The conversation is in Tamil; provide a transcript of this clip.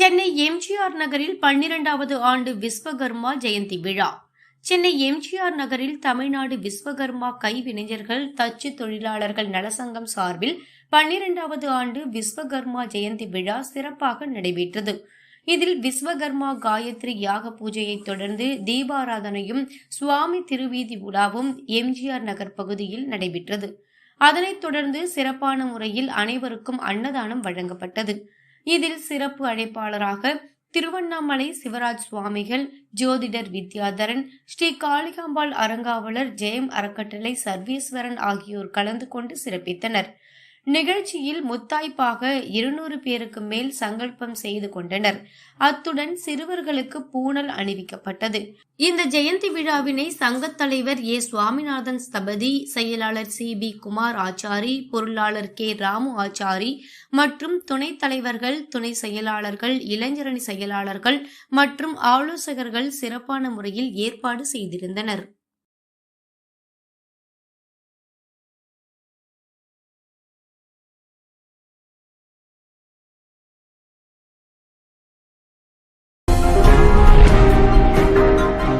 சென்னை எம்ஜிஆர் நகரில் பன்னிரண்டாவது ஆண்டு விஸ்வகர்மா ஜெயந்தி விழா. சென்னை எம்ஜிஆர் நகரில் தமிழ்நாடு விஸ்வகர்மா கைவினைஞர்கள் தச்சு தொழிலாளர்கள் நலசங்கம் சார்பில் பன்னிரண்டாவது ஆண்டு விஸ்வகர்மா ஜெயந்தி விழா சிறப்பாக நடைபெற்றது. இதில் விஸ்வகர்மா காயத்ரி யாக பூஜையை தொடர்ந்து தீபாராதனையும் சுவாமி திருவீதி உலாவும் எம்ஜிஆர் நகர் பகுதியில் நடைபெற்றது. அதனைத் தொடர்ந்து சிறப்பான முறையில் அனைவருக்கும் அன்னதானம் வழங்கப்பட்டது. இதில் சிறப்பு அழைப்பாளராக திருவண்ணாமலை சிவராஜ் சுவாமிகள் ஜோதிடர் வித்யாதரன் ஸ்ரீ காளிகாம்பாள் அறங்காவலர் ஜெயம் அறக்கட்டளை சர்வேஸ்வரன் ஆகியோர் கலந்து கொண்டு சிறப்பித்தனர். நிகழ்ச்சியில் முத்தாய்ப்பாக இருநூறு பேருக்கு மேல் சங்கல்பம் செய்து கொண்டனர். அத்துடன் சிறுவர்களுக்கு பூணல் அணிவிக்கப்பட்டது. இந்த ஜெயந்தி விழாவினை சங்கத் தலைவர் ஏ. சுவாமிநாதன் ஸ்தபதி செயலாளர் சி. பி. குமார் ஆச்சாரி பொருளாளர் கே. ராமு ஆச்சாரி மற்றும் துணைத் தலைவர்கள் துணை செயலாளர்கள் இளைஞரணி செயலாளர்கள் மற்றும் ஆலோசகர்கள் சிறப்பான முறையில் ஏற்பாடு செய்திருந்தனர்.